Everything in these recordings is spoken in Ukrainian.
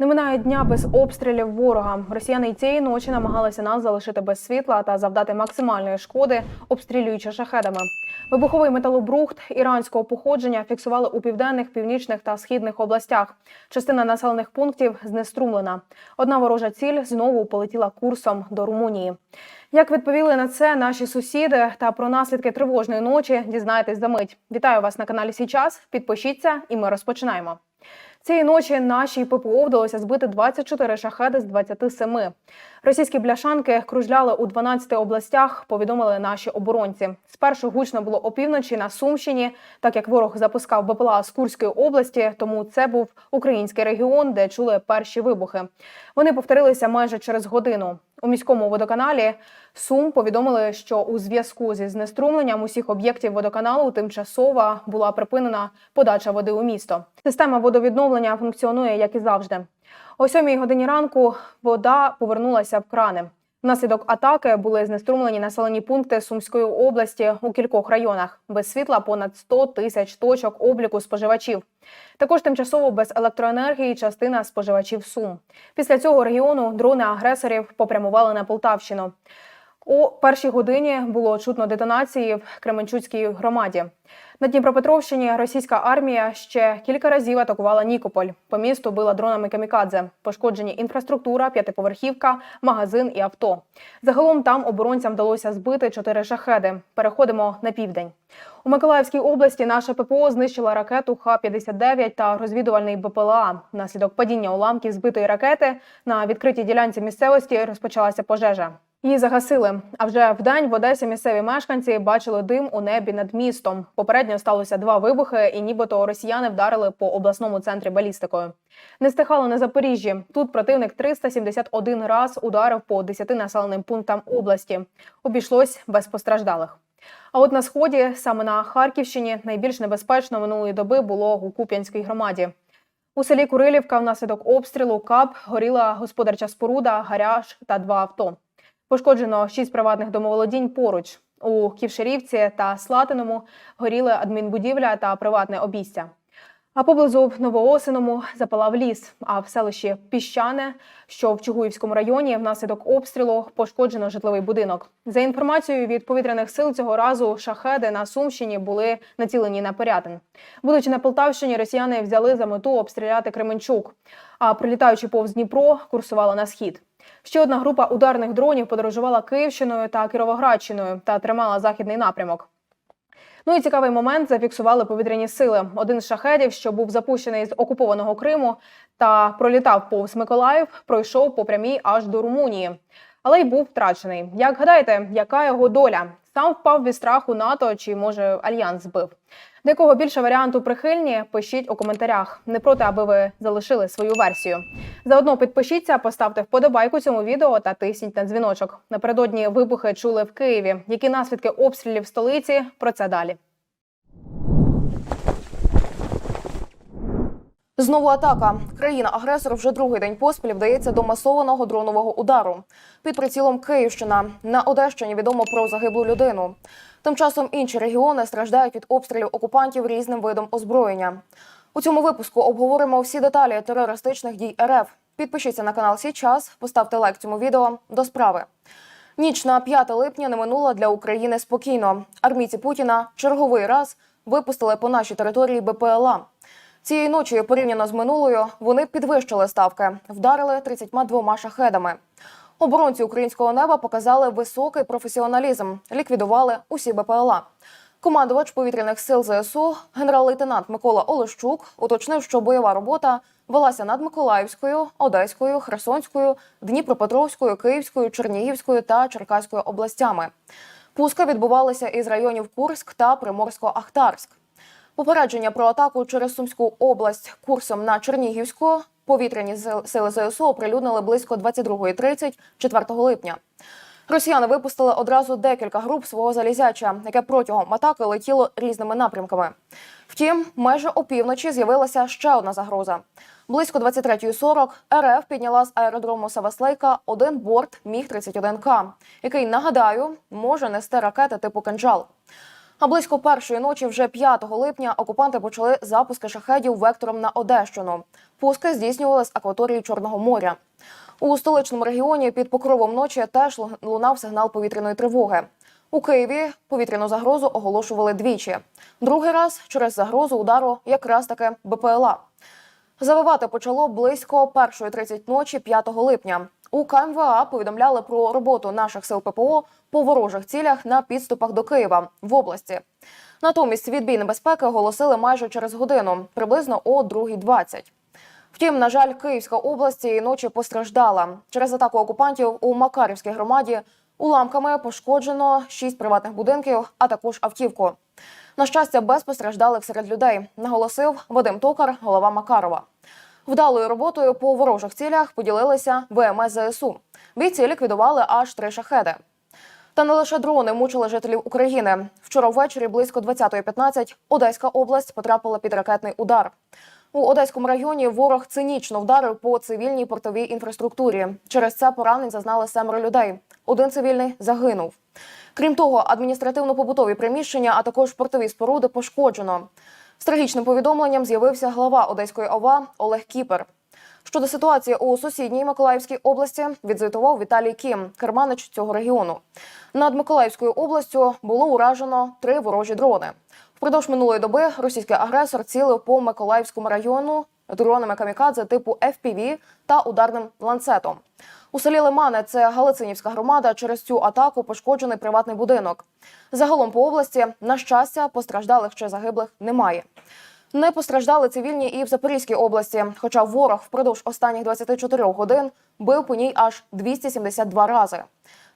Не минає дня без обстрілів ворога. Росіяни й цієї ночі намагалися нас залишити без світла та завдати максимальної шкоди, обстрілюючи шахедами. Вибуховий металобрухт іранського походження фіксували у південних, північних та східних областях. Частина населених пунктів знеструмлена. Одна ворожа ціль знову полетіла курсом до Румунії. Як відповіли на це наші сусіди та про наслідки тривожної ночі, дізнаєтесь за мить. Вітаю вас на каналі Січас. Підпишіться, і ми розпочинаємо. Цієї ночі нашій ППО вдалося збити 24 шахеди з 27. Російські бляшанки кружляли у 12 областях. Повідомили наші оборонці. Спершу гучно було опівночі на Сумщині, так як ворог запускав БПЛА з Курської області. Тому це був український регіон, де чули перші вибухи. Вони повторилися майже через годину. У міському водоканалі Сум повідомили, що у зв'язку зі знеструмленням усіх об'єктів водоканалу тимчасово була припинена подача води у місто. Система водовідновлення функціонує як і завжди. О 7 годині ранку вода повернулася в крани. Внаслідок атаки були знеструмлені населені пункти Сумської області у кількох районах. Без світла понад 100 тисяч точок обліку споживачів. Також тимчасово без електроенергії частина споживачів Сум. Після цього регіону дрони агресорів попрямували на Полтавщину. У першій годині було чутно детонації в Кременчуцькій громаді. На Дніпропетровщині російська армія ще кілька разів атакувала Нікополь. По місту била дронами камікадзе. Пошкоджені інфраструктура, п'ятиповерхівка, магазин і авто. Загалом там оборонцям вдалося збити чотири шахеди. Переходимо на південь. У Миколаївській області наша ППО знищила ракету Х-59 та розвідувальний БПЛА. Внаслідок падіння уламків збитої ракети на відкритій ділянці місцевості розпочалася пожежа. Її загасили. А вже вдень в Одесі місцеві мешканці бачили дим у небі над містом. Попередньо сталося два вибухи, і нібито росіяни вдарили по обласному центрі балістикою. Не стихало на Запоріжжі. Тут противник 371 раз ударив по 10 населеним пунктам області. Обійшлось без постраждалих. А от на сході, саме на Харківщині, найбільш небезпечно минулої доби було у Куп'янській громаді. У селі Курилівка внаслідок обстрілу КАП горіла господарча споруда, гараж та два авто. Пошкоджено шість приватних домоволодінь поруч. У Ківшерівці та Слатиному горіли адмінбудівля та приватне обійстя. А поблизу Новоосиному запалав ліс. А в селищі Піщане, що в Чугуївському районі, внаслідок обстрілу пошкоджено житловий будинок. За інформацією від повітряних сил, цього разу шахеди на Сумщині були націлені на Пирятин. Будучи на Полтавщині, росіяни взяли за мету обстріляти Кременчук. А прилітаючи повз Дніпро, курсувала на схід. Ще одна група ударних дронів подорожувала Київщиною та Кіровоградщиною та тримала західний напрямок. Ну і цікавий момент зафіксували повітряні сили. Один з шахедів, що був запущений з окупованого Криму та пролітав повз Миколаїв, пройшов по прямій аж до Румунії, але й був втрачений. Як гадаєте, яка його доля? Сам впав від страху НАТО чи може альянс збив? До якого більше варіанту прихильні? Пишіть у коментарях. Не проти, аби ви залишили свою версію. Заодно підпишіться, поставте вподобайку цьому відео та тисніть на дзвіночок. Напередодні вибухи чули в Києві. Які наслідки обстрілів в столиці? Про це далі. Знову атака. Країна-агресор вже другий день поспіль вдається до масованого дронового удару. Під прицілом Київщина. На Одещині відомо про загиблу людину. Тим часом інші регіони страждають від обстрілів окупантів різним видом озброєння. У цьому випуску обговоримо всі деталі терористичних дій РФ. Підпишіться на канал Січас, поставте лайк цьому відео. До справи. Ніч на 5 липня не минула для України спокійно. Армійці Путіна черговий раз випустили по нашій території БПЛА. Цієї ночі, порівняно з минулою, вони підвищили ставки, вдарили 32 шахедами. Оборонці українського неба показали високий професіоналізм, ліквідували усі БПЛА. Командувач повітряних сил ЗСУ, генерал-лейтенант Микола Олещук, уточнив, що бойова робота велася над Миколаївською, Одеською, Херсонською, Дніпропетровською, Київською, Чернігівською та Черкаською областями. Пуски відбувалися із районів Курськ та Приморсько-Ахтарськ. Попередження про атаку через Сумську область курсом на Чернігівську повітряні сил- сили ЗСУ оприлюднили близько 22.30 4 липня. Росіяни випустили одразу декілька груп свого залізяча, яке протягом атаки летіло різними напрямками. Втім, майже опівночі з'явилася ще одна загроза. Близько 23.40 РФ підняла з аеродрому Саваслейка один борт Міг 31 к який нагадаю може нести ракети типу «Кинджал». А близько першої ночі, вже 5 липня, окупанти почали запуски шахедів вектором на Одещину. Пуски здійснювали з акваторії Чорного моря. У столичному регіоні під покровом ночі теж лу- лунав сигнал повітряної тривоги. У Києві повітряну загрозу оголошували двічі. Другий раз через загрозу удару якраз таки БПЛА. Завивати почало близько 1.30 ночі 5 липня. У КМВА повідомляли про роботу наших сил ППО по ворожих цілях на підступах до Києва в області. Натомість відбій небезпеки оголосили майже через годину, приблизно о 2.20. Втім, на жаль, Київська область цієї ночі постраждала. Через атаку окупантів у Макарівській громаді уламками пошкоджено шість приватних будинків, а також автівку. На щастя, без постраждалих серед людей, наголосив Вадим Токар, голова Макарова. Вдалою роботою по ворожих цілях поділилися ВМС ЗСУ. Бійці ліквідували аж три шахеди. Та не лише дрони мучили жителів України. Вчора ввечері близько 20.15 Одеська область потрапила під ракетний удар. У Одеському районі ворог цинічно вдарив по цивільній портовій інфраструктурі. Через це поранень зазнали семеро людей. Один цивільний загинув. Крім того, адміністративно-побутові приміщення, а також портові споруди пошкоджено. З трагічним повідомленням з'явився глава Одеської ОВА Олег Кіпер. Щодо ситуації у сусідній Миколаївській області відзвітував Віталій Кім, керманич цього регіону. Над Миколаївською областю було уражено три ворожі дрони. Впродовж минулої доби російський агресор цілив по Миколаївському району дронами камікадзе типу FPV та ударним ланцетом. У селі Лимане, це Галицинівська громада, через цю атаку пошкоджений приватний будинок. Загалом по області, на щастя, постраждалих чи загиблих немає. Не постраждали цивільні і в Запорізькій області, хоча ворог впродовж останніх 24 годин бив по ній аж 272 рази.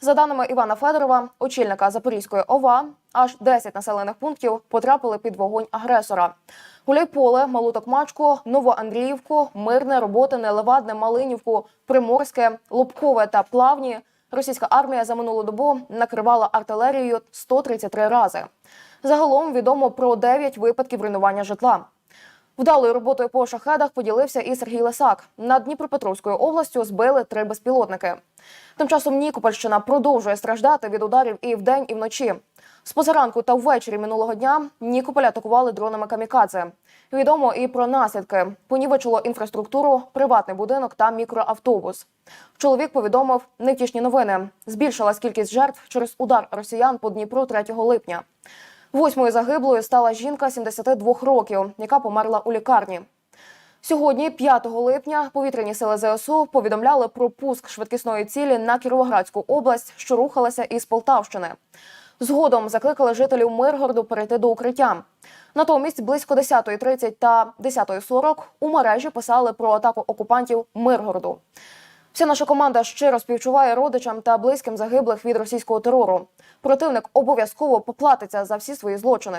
За даними Івана Федорова, очільника Запорізької ОВА, аж 10 населених пунктів потрапили під вогонь агресора. Гуляйполе, Малу Токмачку, Новоандріївку, Мирне, Роботине, Левадне, Малинівку, Приморське, Лубкове та Плавні. Російська армія за минулу добу накривала артилерією 133 рази. Загалом відомо про 9 випадків руйнування житла. Вдалою роботою по шахедах поділився і Сергій Лисак. Над Дніпропетровською областю збили три безпілотники. Тим часом Нікопольщина продовжує страждати від ударів і вдень, і вночі. З позаранку та ввечері минулого дня Нікополь атакували дронами камікадзе. Відомо і про наслідки. Понівечило інфраструктуру, приватний будинок та мікроавтобус. Чоловік повідомив невтішні новини. Збільшилась кількість жертв через удар росіян по Дніпру 3 липня. Восьмою загиблою стала жінка 72 років, яка померла у лікарні. Сьогодні, 5 липня, повітряні сили ЗСУ повідомляли про пуск швидкісної цілі на Кіровоградську область, що рухалася із Полтавщини. Згодом закликали жителів Миргороду перейти до укриття. Натомість близько 10.30 та 10.40 у мережі писали про атаку окупантів Миргороду. Вся наша команда щиро співчуває родичам та близьким загиблих від російського терору. Противник обов'язково поплатиться за всі свої злочини.